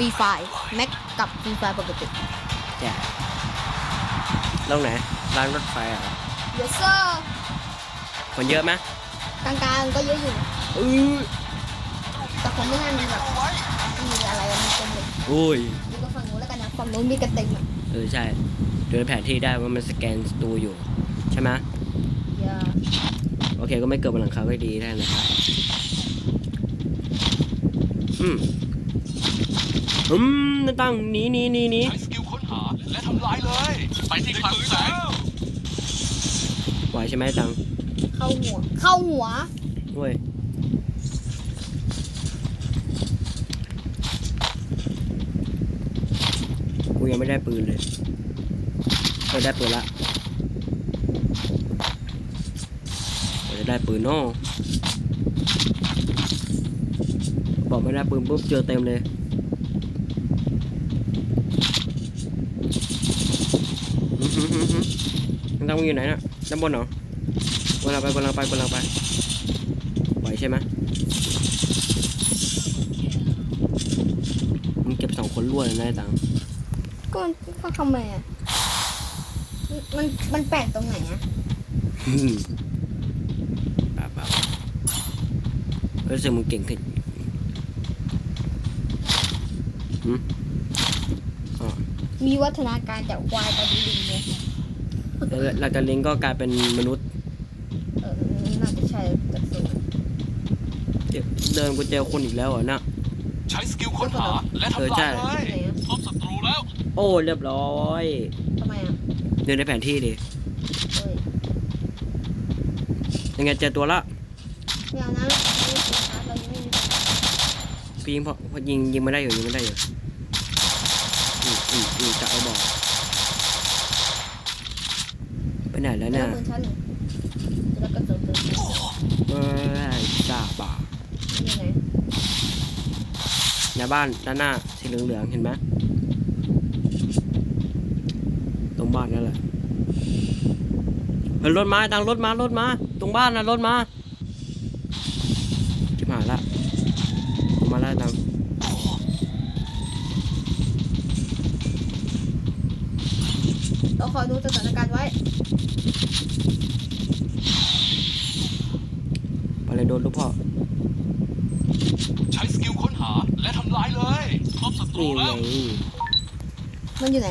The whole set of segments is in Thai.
ฟรีไฟแม็กกับฟรีไฟปกติแย่ลงไหนร้านรถไฟเหรอเยสเซอร์คนเยอะไหมกลางๆก็เยอะอยู่อือแต่ผมไม่น่ามีแบบมีอะไรอะมีเต็มเลยอุ้ยนี่ก็ฝั่งนู้นแล้วกันนะฝั่งนู้นมีกระเต็มอะเออใช่ดูในแผนที่ได้ว่ามันสแกนสตูอยู่ ใช่ไหมอย่าโอเคก็ไม่เกิดบนหลังคาก็ดีได้นะครับอืม อืมนั่นตั้งหนีหนีหนีหนีใช้สกิลค้นหาและทำลายเลย ไปที่คลังแสงไหวใช่ไหมตังเข้าหัว เข้าหัวเว้ยกูยังไม่ได้ปืนเลยเออได้ปืนละเดี๋ยวจะได้ปืนเนาะบอกไม่ได้ปืนปุ๊บเจอเต็มเลยอื้อหือหือหือ มันต้องอยู่ไหนน่ะด้านบนเหรอกำลังไปกำลังไปกำลังไปไหวใช่ไหมมึงเก็บสองคนรวดเลยนะไอ้ตังก็มันก็ทำไมอะ มันมันแปลกตรงไหนอะอืมป่าป่ารู้สึกมึงเก่งขึ้นหืมอ๋อมีวัฒนาการจากควายไปดูลิงเนี่ยแล้ว หลังจากลิงก็กลายเป็นมนุษย์เออน่าจะใช่จากสูงเจอเดินกูเจอคนอีกแล้วเหรอน่ะใช้สกิลค้นหาและเออทำใช่ลายเลยไหนอะพบศัตรูแล้ว โอ้เรียบร้อยทำไมอะเดินในแผนที่ดิเอ้ยยังไงเจอตัวละไม่เอานะไม่มีสินค้าเรายังไม่มีพี่ยิงพอพอยิงยิงไม่ได้อยู่ยิงไม่ได้อยู่อืมอืมอืมจะเอาบอก ไปไหนแล้วเนี่ยปืนชั้นหนึ่งแล้วก็เสริมเสริมเสริมเอ้ยจ่าบ่านี่ไงหนบ้านด้านหน้าสีเหลืองๆเห็นไหมตรงบ้านนั่นแหละเฮ้ยรถมาตังรถมารถมา ตรงบ้านนะรถมาจิบหายละมาแล้วตัง เราค อยดูสถานการณ์ไว้ไปเลยโดนลูกพ่อ ใช้สกิลค้นหาและทำลายเลยพบศัตรูนี่ไงแล้วมันอยู่ไหน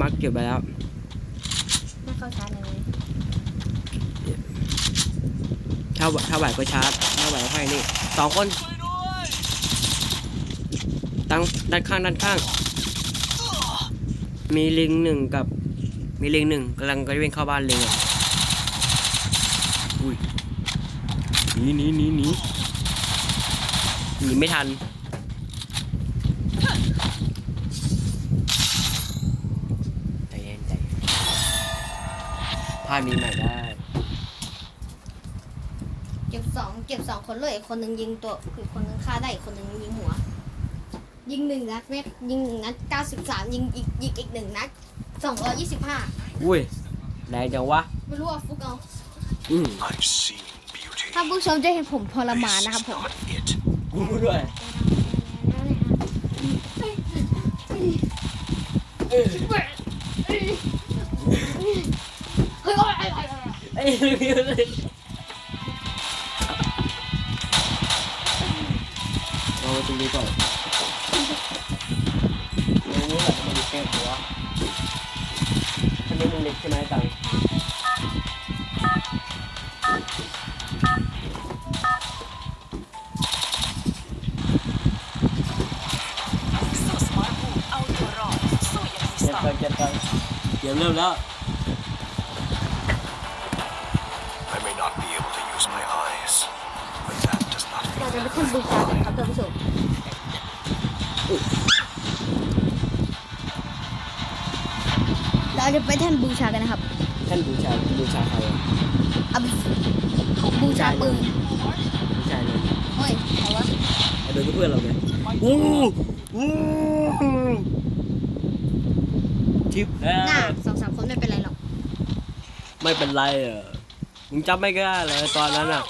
มักเก็บไปแล้วไม่เข้าชาร์จเลยถ้าไหวถ้าไหวก็ชาร์จถ้าไหวก็ให้นี่สองคนช่วยด้วยตั้งด้านข้างด้านข้าง มีลิงหนึ่งกับ มีลิงหนึ่งกำลังก็วิ่งเข้าบ้านลิงอะอุ้ยหนีหนีหนีหนีหนีไม่ทันใจเย็นใจเย็นภาพนี้ใหม่ได้เก็บสองเก็บสองคนเลย คนหนึ่งยิงตัวคือคนหนึงฆ่าได้อีกคนหนึ่งยิงหัว ยิงหนึ่งนัดแม็กยิงหนึ่งนัดเก้าสิบสามยิงอีกยิงอีกหนึ่งนัดสองร้อยยี่สิบห้าอุ้ยแรงจังวะไม่รู้ว่าฟุกเอาอืม I've seen beauty ถ้าผู้ชมจะเห็นผมทรมานนะครับผม not it กูด้วยเฮ้ยไอ้เรื่องเลยเราตรงนี้ก่อนนี่ นี้มันเล็กใช่ไหมตังสู้สมรภูมิเอาตัวรอดสู้อย่างมีเจ็บสตัองงเจ็บตังเดี๋ยวเริ่มแล้ว I may not be able to use my eyes but that does not เราจะไปขึ้นบูชากันครับท่านผู้ชมเรา จะไปแท่นบูชากันนะครับท่านบูชาบูชาใครอะเอาไปบูชาปืนบูชาเลยเฮ้ยเอาวะไอ้เดินกับเพื่อนเราไงอู้อู้ทิปแล้วหน้าสองสามคนไม่เป็นไรหรอก ไม่เป็นไรเออมึงจำไม่ได้เลยตอนนั้นอะ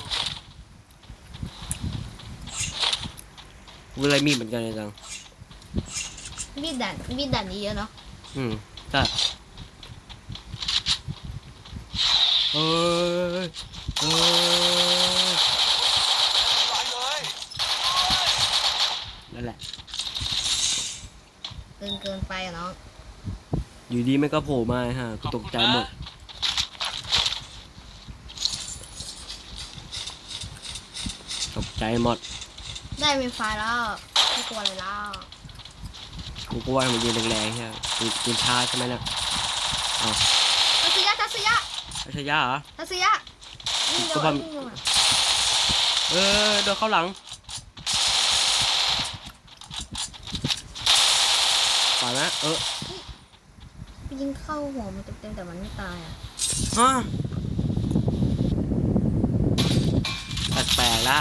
กูเลยมีดเหมือนกันเลยจัง มีดด่านมีดด่านนี้เยอะเนาะ อืมได้ เอ้ยเอ้ยตายเลยนั่นแหละเกินเกินไปอะเนาะอยู่ดีไม่ก็โผล่มาฮะกูตกใจหมด ตกใจหมด ได้เป็นไฟล์แล้วไม่กลัวเลยแล้วกูก็ว่ามันยืนแรงๆใช่ไหมกูกินชาใช่ไหมเนี่ยทัศยะทัศยะไม่ใช่ยาเหรอ ทัศยะนี่ก็เราบำวิ่งลงมาเออโดนเข้าหลังปล่อยไหมเออยิงเข้าหัวมันเต็มๆแต่มันไม่ตายอะฮะแปลกๆละ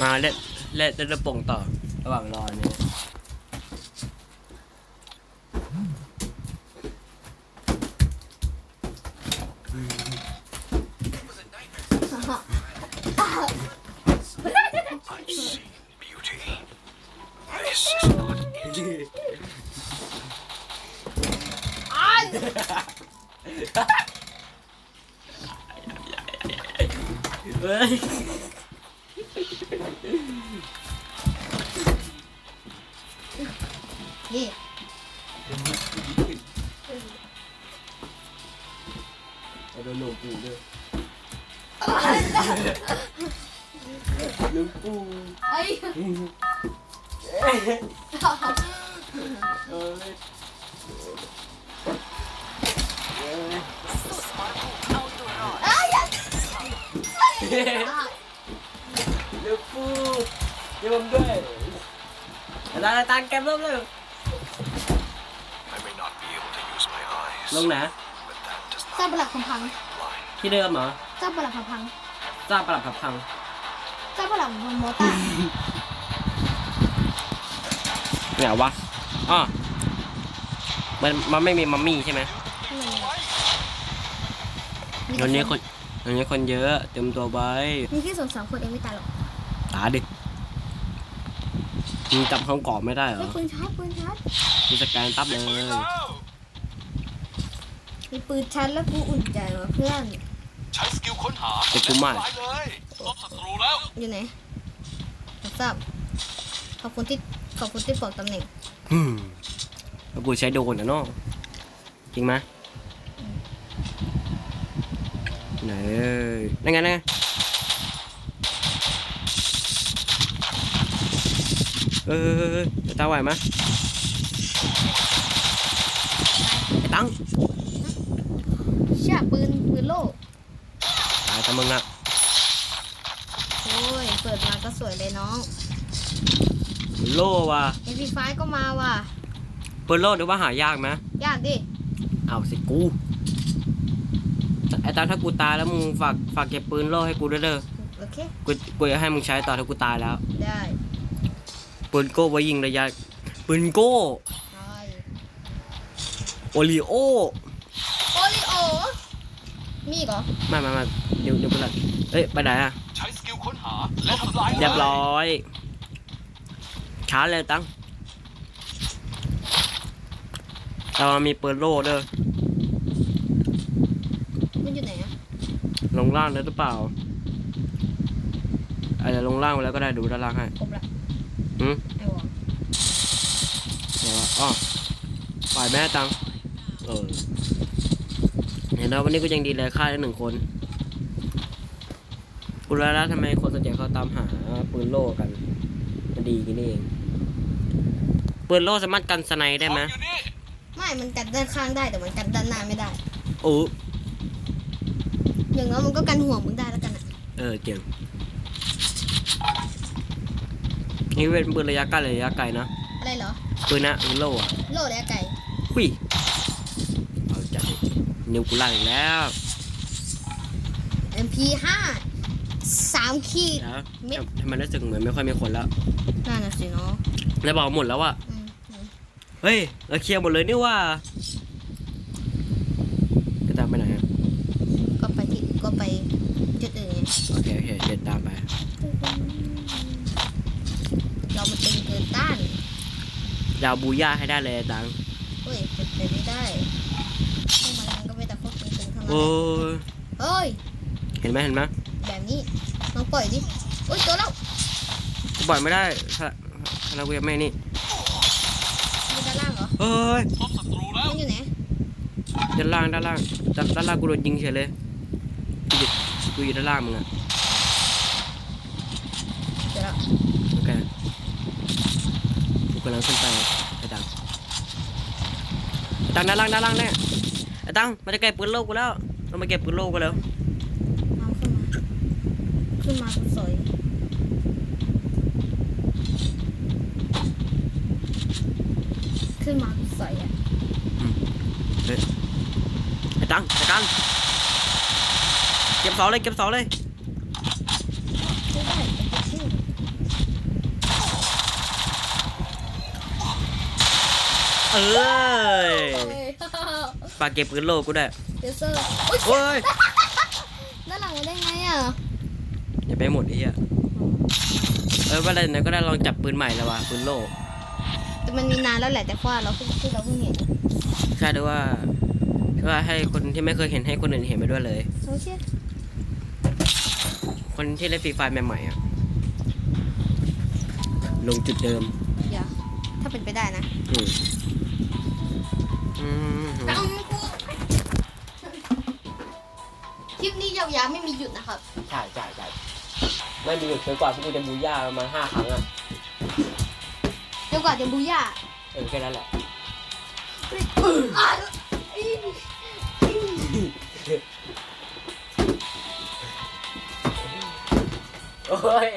มาเล่นเล่นเล่นระปงต่อ ระหว่างรอเนี่ย โดนหลวงปู่ด้วยหลวงปู่ไอ้ยเอ้ยสู้สมรภูมิเอาตัวรอดหลวงปู่โยมด้วยตาตาแกมลงเลย I may not be able to use my eyes, ลงไหน but that does เจ้า not ประหลัดคำพัง blind. ที่เดิมเหรอเจ้าประหลัดคำพังจ้าปรับผับพังเจ้าประหลัดคำโมตาไหนวะอ๋อมันมันไม่มีมัมมี่ใช่ไหมวันนี้คนวันนี้คนเยอะเต็มตัวไว้มีแค่สองสามคนเองไม่ตายหรอกตาดิมึงจำคำกรอบไม่ได้เหรไม่อปืนชาร์จปืนชาร์จมีสแกนตับเลย มีปืนชาร์จแล้วกูอุ่นใจว่ะเพื่อน ใช้สกิลค้นหาแต่กูไม่ตายเลยพบศัตรูแล้ว อยู่ไหนรับทราบขอบคุณที่ขอบคุณที่บอกตำแหน่งอืมแล้วกูใช้โดรนนะเนาะจริงไหมไหนเอ้ยนั่นไงนั่นไงเออไอ้ตาไหวไหมไอ้ตัง เชี่ยปืนปืนโล่ตายตามึงอะโอ้ยเปิดมาก็สวยเลยน้องโล่ว่ะเอ็นพีไฟก็มาว่ะเปิดโล่หรือว่าหายากไหมยากดิเอาสิกูไอ้ตาถ้ากูตายแล้วมึงฝากฝากเก็บปืนโล่ให้กูด้วยเด้อโอเค กูกูจะให้มึงใช้ต่อถ้ากูตายแล้ว ได้ปืนโก้ไว้ยิงระยะปืนโก้ได้โอริโอโอริโอ มีอีกเหรอไม่ไม่ไม่เดี๋ยวเดี๋ยวไปละเอ้ยไปไหนอะใช้สกิลค้นหาและทำลายเรียบร้อยช้าเลยตั้งเรามีปืนโล่เด้อมันอยู่ไหนอะลงล่างได้หรือเปล่าอาจจะลงล่างไปแล้วก็ได้ดูด้านล่างให้ครบละหืมไอ้วอเดี๋ยวอ๋อฝ่ายแม่ตังเออ เห็นแล้ววันนี้ก็ยังดีเลยฆ่าได้หนึ่งคนกูรู้แล้วทำไมคนส่วนใหญ่เขาตามหาปืนโล่กันมันดีกันนี่เองปืนโล่สามารถกันสไนได้ไหมอยู่นี่ไม่ มันกัดด้านข้างได้แต่มันกัดด้านหน้าไม่ได้ โอ้อย่างน้อยมันก็กันหัวมึงได้แล้วกันอะเออเก่งนี่เป็นปืนระยะใกล้หรือระยะไกลนะ อะไรเหรอ ปืนนะปืนโล่อะโลดแล้วไก่หุยเอาใจ นิ้วกูลั่นอีกแล้ว MP5 สามขีดแล้วเม็ดทำไมรู้สึกเหมือนไม่ค่อยมีคนแล้วนั่นน่ะสิเนาะแล้วบอกหมดแล้วอะอืมอืมเฮ้ยเราเคลียร์หมดเลยนี่ว่าจะตามไปไหนอะก็ไปที่ก็ไปจุดอื่นไงโอเค โอเคเดินตามไป เรามันตึงเกินต้านยาวบูย่าให้ได้เลยไอ้ตัง โอ้แหละยเฮ้ย เห็นไหมเห็นไหมแบบนี้ลองปล่อยดิอุ้ยตัวแล้วกูปล่อยไม่ได้ถ้าถ้าเรายังไม่นี่อยู่ด้านล่างเหรอเฮ้ยมันอยู่ไหน ด้านล่างด้านล่างด้านด้านล่างกูโดนยิงเฉยเลยกูอยู่กูอยู่ด้านล่างมึงอะเดี๋ยวแล้วโอเคกูกำลังขึ้นไปไอ้ตังไอ้ตังด้านล่างด้านล่างแน่ไอ้ ตังมันจะเก็บปืนโลกกูแล้วเรามาเก็บปืนโลกกันแล้วเอาขึ้นมา ขึ้นมากูสวยขึ้นมากูสวยอะไอ้ตังไอ้ตังเก็บเสาเลยเก็บเสาเลยไม่ได้เป็นชื่อเอ้ยเฮ้ย ปาเก็บปืนโลกกูได้เดยวเซอร์อุ้ยโอ้ยด้านหลังมาได้ไงอะอย่าไปหมดไอ้เหี้ยเออว่าอะไรนะก็ได้ลองจับปืนใหม่แล้วว่ะปืนโลกแต่มันมีนานแล้วแหละแต่ว่าเราเพิ่งที่เราเพิ่งเห็นใช่ด้วยว่าว่าให้คนที่ไม่เคยเห็นให้คนอื่นเห็นไปด้วยเลย โอเคคนที่เล่นฟรีไฟใหม่ๆอะลงจุดเดิมเดี๋ยวถ้าเป็นไปได้นะอืมอืม คลิปนี้ยาวๆไม่มีหยุดนะครับ ใช่ใช่ใช่ไม่มีหยุดจนกว่าที่กูจะบูย่าประมาณห้าครั้งอะเดี๋ยวก่อนจะบูย่าเออแค่นั้นแหละอะโอ้ย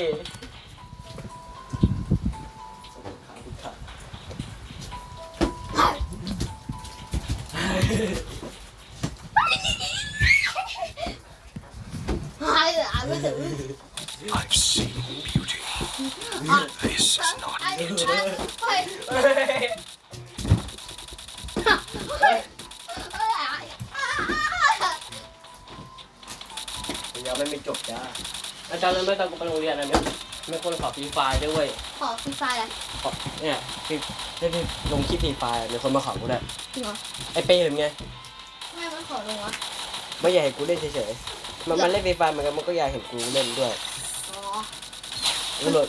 หายเลยอะไม่ถึง I've seen beauty. This is not ไอ้ it. เฮ้ยเฮ้ยเฮ้ยยังไม่จบจ้าอาจารย์รู้ไม่ตอนกูไปโรงเรียนอันเนี้ยไม่ควรขอฟรีไฟล์ด้วยเวยขอฟรีไฟล์เลยขอเนี่ยที่ที่ที่ลงคลิปฟรีไฟล์มีคนมาขอกูได้วยจริงเหรอไอเป้เป็นไงแม่มันขอลงวะไม่อยากเห็นกูเล่นเฉยๆมันมันเล่นฟรีไฟล์เหมือนกันมันก็อยากเห็นกูเล่นด้วยอ๋อแล้วแบบ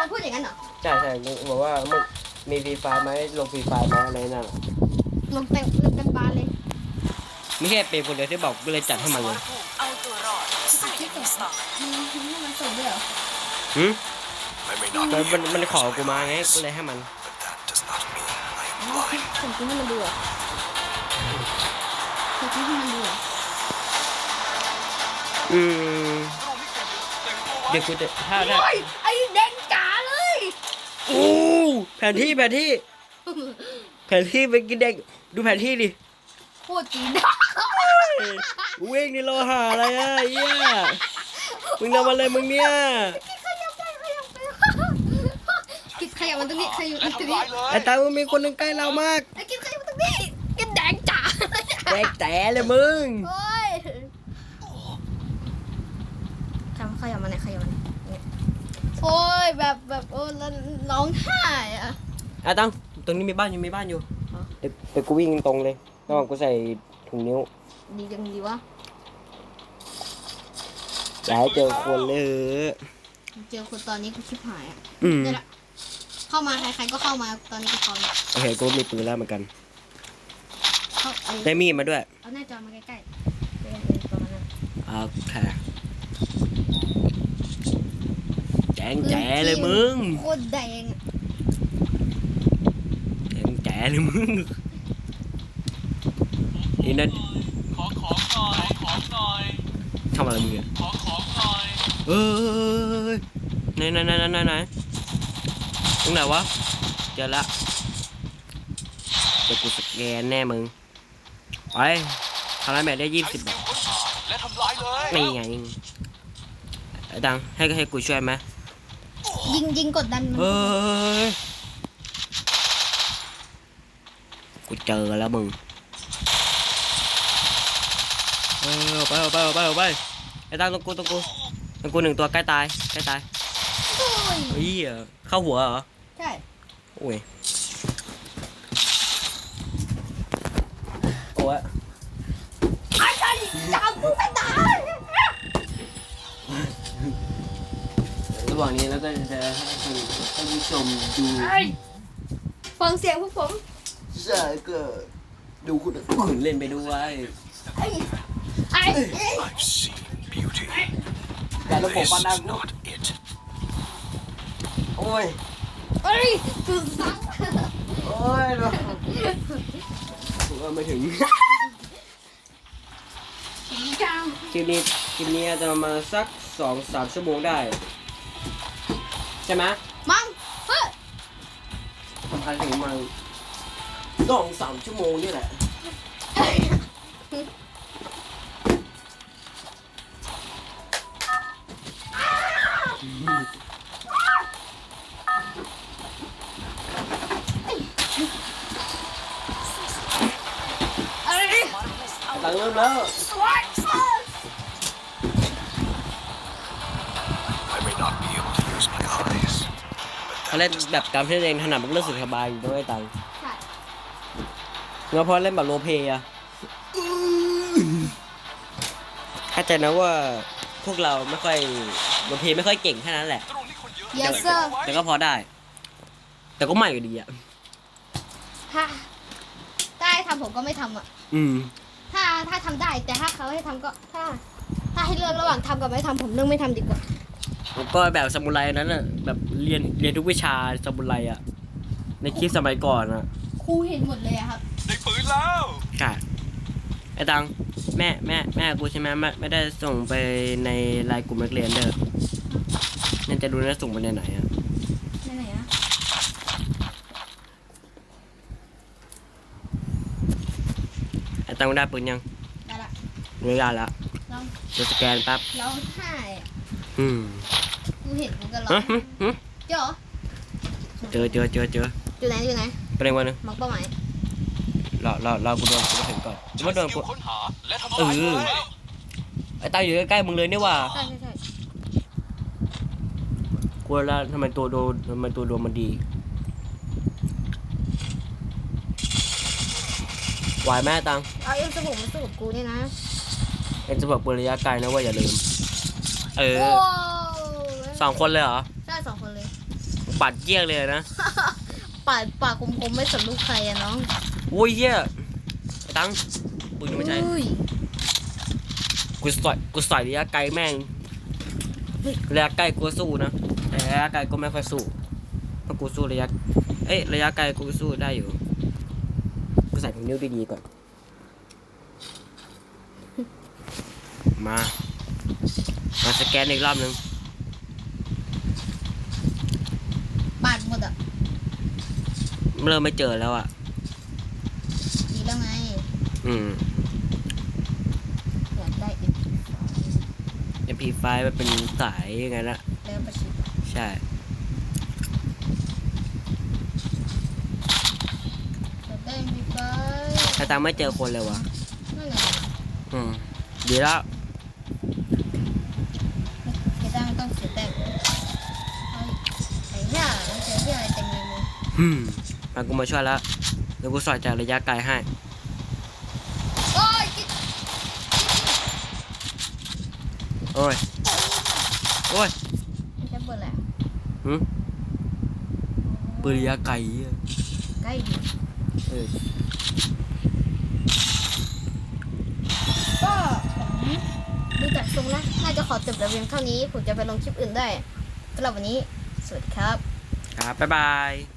มันพูดอย่างนั้นเหรอ ใช่ใช่บอกว่ามึงมีฟรีไฟล์ไหมลงฟรีไฟล์ไหมอะไรนั่นลงเต็มลงเต็มบานเลยไม่ใช่เป้คนเดียวที่บอกกูเลยจัดให้มันเลยเอาตัวรอดสู้อย่างมีสไตล์อืมให้มันส่งด้วยเหรอหืม I may not มัน be มัน able มัน to ขอ use กู my มาไง eyes, ก็เลยให้มัน but that does not mean I อ๋ am อ blind. ส่งคลิปให้มันดูเหรอส่งคลิปให้มันดูเหรออืมเดี๋ยวกูจะถ้าถ้า โอ้ยไอ้แดงจ๋าเลย โอ้แผ นที่แผนที่ แผนที่เป็นกินเด็ก ดูแผนที่ดิโคตรจีนวิ่งนี่รอหาอะไรอะเหี้ยมึงทำอะไรมึงเนี่ยขยับไปขยับไปกิดขยับมันตรงนี้ขยับมันตรงนี้ไอ้ตามึงมีคนหนึ่งใกล้เรามากไอ้กิดขยับมันตรงนี้กินแดงจ๋าแดกแต่เลยมึงโอ้ยทำขยับมันไหนขยับมันไหนเนี่ย โอ้ยแบบแบบโอ้แล้วร้องไห้อะไอ้ตังตรงนี้มีบ้านอยู่มีบ้านอยู่อ๋อเดี๋ยวเดี๋ยวกูวิ่งตรงเลยระหว่างกูใส่ถุงนิ้วดีจังดีวะอย่าให้เจอคนเลย เจอคนตอนนี้กูชิบหายอะอืมเนี่ยแหละเข้ามาใครๆก็เข้ามาตอนนี้กูพร้อมแล้วโอเคกูมีปืนแล้วเหมือนกัน เข้าเอาได้มีดมาด้วยเอาหน้าจอมาใกล้ๆเป็นเป็นประมาณนั้น โอเคแจ งแจเลยมึงโคตรแดงอะแจงแจเลยมึงนี่นั่นขอของหน่อย ขอของหน่อย ทำอะไรมึงเนี่ยขอของหน่อย เอ้ยไหนไหนไหนไหนไหนตรงไหนวะ เจอละเดี๋ยวกูสแกนแน่มึง ไปทำไรแม่ได้ยี่สิบบาทและทำลายเลย นี่ไงไอ้ดังให้ให้กูช่วยไหม ยิงยิงกดดันมันเฮ้ยกูเจอแล้วมึงเออเอาไปเอาไปเอาไปเอาไปไอ้ดังตรงกูตรงกูตรงกูหนึ่งตัวใกล้ตายใกล้ตายโอ้ยเฮ้ยเข้าหัวเหรอ ใช่ โอ้ยโอ้ย อาจารย์จับกูไม่ได้ ระหว่างนี้เราก็จะให้ท่านท่านผู้ชมดูฟังเสียงพวกผมใช่ก็ดูคุณคุณเล่นไปด้วยไอ้ไอ้ I've seen beauty. แต่ระบบ This ปันดัง is not it. โอ้ยเอ้ยคือซักโอ้ยเราผมว่าไม่ถึงจังคลิปนี้คลิปนี้อาจจะประมาณสักสองสามชั่วโมงได้ ใช่ไหมมังเฮ้ยประมาณถึงประมาณสองสามชั่วโมงนี่แหละอะไรตังเริ่มแล้ว เขาเล่นแบบการที่ตัวเองถนัดมันก็รู้สึกสบายอยู่ด้วยตังใช่แล้วพอเล่นแบบโรลเพลย์อะเข้าใจนะว่าพวกเราไม่ค่อยโรลเพลย์ไม่ค่อยเก่งแค่นั้นแหละตรงนี้คนเยอะเยสเซอร์แต่ก็พอได้ แต่ก็ใหม่อยู่ดีอะถ้าได้ทำผมก็ไม่ทำอะ อืม ถ้าถ้าทำได้แต่ถ้าเขาให้ทำก็ถ้า ถ้าให้เลือกระหว่างทำกับไม่ทำผมเลือกไม่ทำดีกว่า ผมก็แบบซามูไรนั้นอะแบบเรียนเรียนทุกวิชาซามูไรอะในคลิปสมัยก่อนอะครูเห็นหมดเลยอะครับ ได้ปืนแล้วใช่ไอ้ตังแม่แม่แม่กูใช่ไหมไม่ไม่ได้ส่งไปในไลน์กลุ่มนักเรียนเด้อนั่นจะดูนะส่งไปในไหนอะไหนไหนอะไอ้ตังได้ปืนยังได้ละ ไม่ได้ละลองเดี๋ยวสแกนแป๊บร้องไห้อะอืมกู เห็นกูก็ร้อฮะงหึหึเจ๋อเจอเจอเจอเจออยู่ไหนอยู่ไหนไปเร็ววันนึงมองเป้าหมายรอรอรอกูโดนกูมาถึงก่อนกูใช้ว่าสโดนกิกู ลค้นหาและทำลายเออ เลยไอ้ตังอยู่ใกล้ๆมึงเลยนี่หว่าใช่ใช่ใช่กูแล้วทำไมตัวโดนทำไมตัวโดนมันดีไหวแม่ตังเอาเอ็มสบู่มาสู้กับกูเนี่ยนะเอ็นจะบอกปืนระยะไกลนะว่าอย่าลืม เออ โอ้ สองคนเลยเหรอใช่สองคนเลย ปัดเยี่ยงเลยนะ ปากปากคมๆไม่สนลูกใครอะน้องโอ้ยเยี่ยไอ้ตังปืนไม่ใช่อุ้ยกูสอยกูสอยระยะไกลแม่งระยะไกลกูสู้นะแต่ระยะไกลก็ไม่ค่อยสู้เพราะกูสู้ระยะเอ้ยระยะไกลกูสู้ได้อยู่กูใส่ถุงนิ้วดีๆก่อน มา มาสแกนอีกรอบหนึ่ง ปาดหมดอะ เริ่มไม่เจอแล้วอะ ดีแล้วไงอืม อยากได้เอ็ม MP5 มันเป็นสายยังไงละแล้วประชิดใช่ อยากได้เอ็มพีไฟถ้าตังไม่เจอคนเลยวะนั่นไงอืม ดีแล้วเสียแต้มไม่ต้องเสียแต้มเอาไอ้เหี้ยมันเสียที่อะไรเต็มเลยมึงอืม มากูมาช่วยแล้วเดี๋ยวกูสอยจากระยะไกลให้โอ้ยจิ๊ดโอ้ยโอ้ยไม่ใช่เบอร์แหละหืมปืนระยะไกลอะใกล้ดีเออก็ผมดูจากทรงแล้วน่าจะขอจบแต่เพียงเท่านี้ ผมจะไปลงคลิปอื่นได้สำหรับวันนี้ สวัสดีครับ ครับ บ๊ายบาย